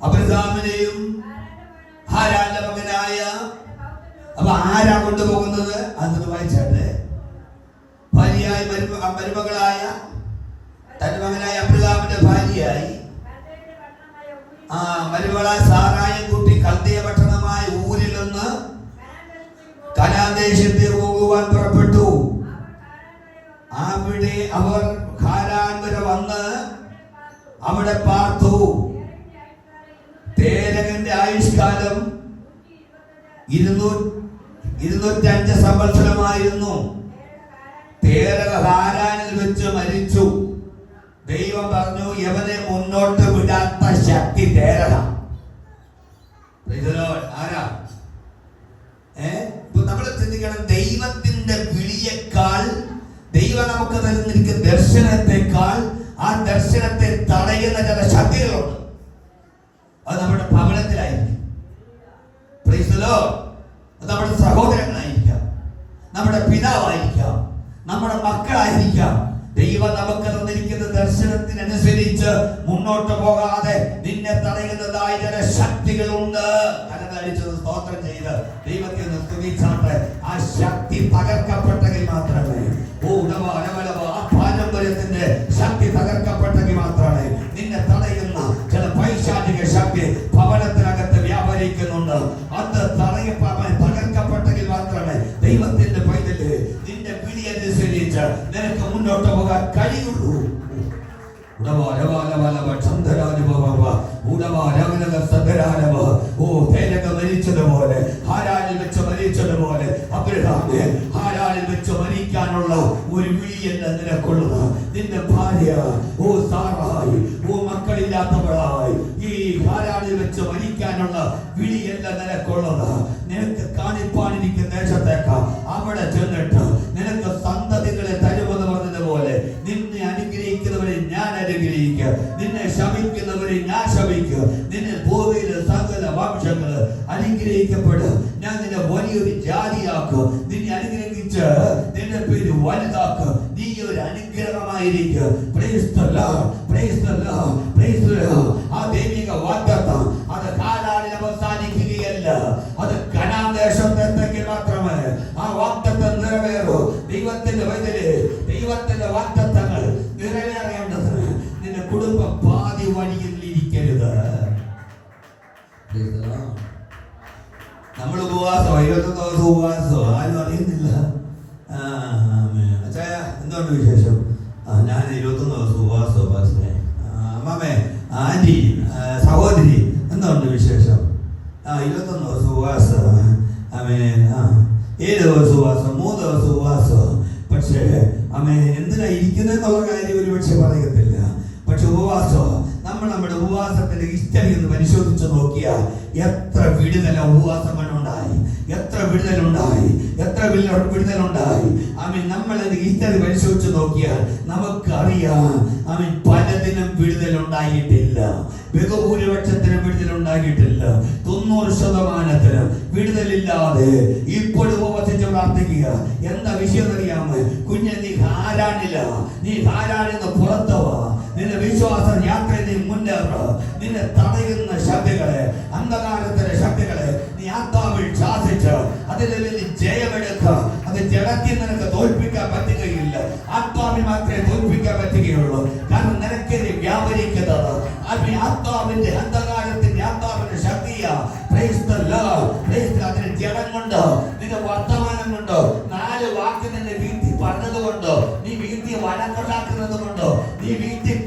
അബ്രഹാമിനെയും ഹാരാന്റെ മകനായ അപ്പൊ ആരാ കൊണ്ടുപോകുന്നത് അതൊന്ന് വായിച്ചാട്ടെ ഭാര്യയായി മരുമ മരുമകളായ തന്റെ മകനായ അബ്രഹാമിന്റെ ഭാര്യയായി ആ മരുമകളായ സാറായും കുട്ടി കൽദിയ പട്ടണമായ ഊരിൽ നിന്ന് കലാദേശത്തിൽ പോകുവാൻ പുറപ്പെട്ടു അവിടെ അവർ ഖാരാൻ വന്ന് അവിടെ പാർത്തു തേരകന്റെ ആയുഷ്കാലം ഇരുന്നൂറ്റഞ്ച് ഇരുന്നൂറ്റി അഞ്ച് സംവത്സരമായിരുന്നു. തേരക ഹാരാനിൽ വെച്ച് മരിച്ചു. ദൈവം പറഞ്ഞു യവനെ മുന്നോട്ട് വിടാത്ത ശക്തി തേരക. ആരാ? ഏ? നമ്മൾ ചിന്തിക്കണം ദൈവത്തിന്റെ വിളിയേക്കാൾ ദൈവം നമുക്ക് തരുന്നിരിക്കുന്ന ദർശനത്തെക്കാൾ ആ ദർശനത്തെ തടയുന്ന ചില ശക്തികളുണ്ട് അത് നമ്മുടെ ഭവനത്തിലായിരിക്കും അത് നമ്മുടെ സഹോദരങ്ങളായിരിക്കാം. നമ്മുടെ പിതാവായിരിക്കാം. നമ്മുടെ മക്കളായിരിക്കാം. ദൈവം നമുക്ക് തന്നിരിക്കുന്ന ദർശനത്തിനനുസരിച്ച് മുന്നോട്ട് പോകാതെ നിന്നെ തടയുന്നതായ ചില ശക്തികളുണ്ട്. കരതടിച്ചത് സ്തോത്രം ചെയ്ത് ദൈവത്തിൽ നിന്ന് സ്തുതിച്ചാട്ടെ. ആ ശക്തി തകർക്കപ്പെട്ടെങ്കിൽ മാത്രമേ. ഓ ഉടവ നിന്റെ വിളി അനുസരിച്ച് നിനക്ക് മുന്നോട്ട് പോകാൻ കഴിയുള്ളൂ ഓ തേരക മരിച്ചതുപോലെ ഹാരാനിൽ വെച്ച് മരിച്ചതുപോലെ അബ്രഹാമെ ഹാരാനിൽ വെച്ച് മരിക്കാനുള്ള ഒരു വിളിയല്ല നിനക്കുള്ളത് നിന്റെ ഭാര്യ ഓ സാറായി ഓ മക്കളില്ലാത്തവളായി ഈ ഹാരാനിൽ വെച്ച് മരിക്കാനുള്ള വിളിയല്ല നിനക്കുള്ളത് നിനക്ക് കാണിപ്പാനിരിക്കുന്ന ദേശത്തേക്ക്. അവിടെ ചെന്നിട്ട് നിന്നെ ശമിക്കുന്നവരെ ഞാൻ ശമിക്കുക നിന്നെ ഭൂമിയിലെ സകല വംശങ്ങൾ അനുഗ്രഹിക്കപ്പെടും. ഞാൻ നിന്നെ വലിയൊരു ജാതിയാക്കും. നിന്നെ അനുഗ്രഹിച്ച് നിന്റെ പേര് വലുതാക്കും. നീ ഒരു അനുഗ്രഹമായിരിക്കും. ആ ദൈവിക വാഗ്ദത്തം അത് കാലാളിൽ അവസാനിക്കുകയല്ല. അത് ഇരുപത്തൊന്ന് ദിവസം ഉപവാസോ ആരും അറിയുന്നില്ല അച്ഛായ എന്താണ് വിശേഷം ഞാൻ ഇരുപത്തൊന്ന് ദിവസം ഉപവാസോ പാസ്റ്റേ അമ്മമ്മേ ആന്റി സഹോദരി എന്തുകൊണ്ട് വിശേഷം ആ ഇരുപത്തൊന്ന് ദിവസം ഉപവാസം അമ്മേ ആ ഏഴ് ദിവസം ഉപവാസം മൂന്ന് ദിവസം ഉപവാസം പക്ഷേ അമ്മേ എന്തിനാ ഇരിക്കുന്നതെന്നുള്ള കാര്യം ഒരു പക്ഷെ പറയത്തില്ല പക്ഷെ ഉപവാസം നമ്മൾ നമ്മുടെ ഉപവാസത്തിന്റെ ഹിസ്റ്ററി ഒന്ന് പരിശോധിച്ച് നോക്കിയാൽ എത്ര വിടുതല ഉപവാസം ഉണ്ടായി എത്ര വിടുതലുണ്ടായി? എത്ര വിടുതലുണ്ടായി? ആമീൻ നമ്മൾ ഹിസ്റ്ററി പരിശോധിച്ച് നോക്കിയാൽ നമുക്ക് അറിയാം. ആമീൻ പലതിനും വിടുതലുണ്ടായിട്ടില്ല. ബഹുഭൂരിപക്ഷത്തിനും വിടുതൽ ഉണ്ടായിട്ടില്ല തൊണ്ണൂറ് ശതമാനത്തിനും വിടുതലില്ലാതെ ഇപ്പോഴും ഉപവസിച്ച് പ്രാർത്ഥിക്കുക. എന്താ വിഷയം അറിയാമോ? കുഞ്ഞെ നീ ഹാരാണില്ല നീ ഹാരാണെന്ന് പുറത്തുവാ. നിന്റെ വിശ്വാസ യാത്രയിൽ മുന്നേറ നിന്നെ തടയുന്ന ശബ്ദങ്ങളെ അന്ധകാരത്തിന്റെ ശബ്ദങ്ങളെ നീ ആത്മാവിൽ ശാസിച്ച്? അതിൽ നിന്ന് ജയമെടുക്ക? അത് ജഡത്തിൽ നിനക്ക് തോൽപ്പിക്കാൻ പറ്റുകയില്ല. ആത്മാവിൽ മാത്രമേ തോൽപ്പിക്കാൻ പറ്റുകയുള്ളൂ. കാരണം നിനക്കെതിരെ വ്യാപരിക്കുന്നത് അതിന് ആത്മാവിന്റെ അന്ധകാരത്തിന്റെ ആത്മാവിന്റെ ശക്തിയാ. അതിന് ജഡം കൊണ്ട്? നിന്റെ വർത്തമാനം കൊണ്ട്? നാല് വാക്ക് നിന്റെ വീട്ടിൽ പറഞ്ഞത് കൊണ്ട് നീ വീട്ടിൽ വഴക്കുണ്ടാക്കുന്നത് കൊണ്ട് നീ വീട്ടിൽ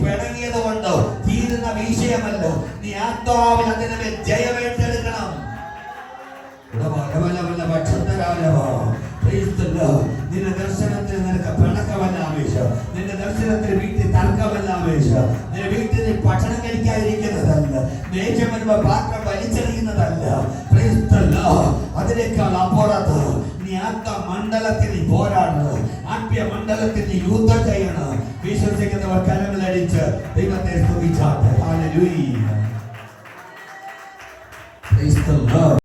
നീ ആത്മാവിൽ അതിനെ ജയമേറ്റെടുക്കണം നിന്റെ ദർശനത്തിന് നിനക്ക് പിണക്കമല്ല ആവേശം. നിന്റെ ദർശനത്തിന് വീട്ടിൽ തർക്കമല്ല ആവേശം. നിന്റെ വീട്ടിൽ നീ ഭക്ഷണം കഴിക്കാതിരിക്കുന്നതല്ല. ദേഷ്യം വരുമ്പോ പാത്രം വലിച്ചെറിയുന്നതല്ല. അതിനേക്കാൾ അപ്പുറത്ത് നീ ആത്മ മണ്ഡലത്തിൽ നീ പോരാടണം. ആത്മീയ മണ്ഡലത്തിൽ നീ യുദ്ധം ചെയ്യണം. വിശ്വസിക്കുന്നവർ കരങ്ങളടിച്ച് ദൈവത്തെ സ്തുതിച്ചാട്ടെ. Praise the Lord.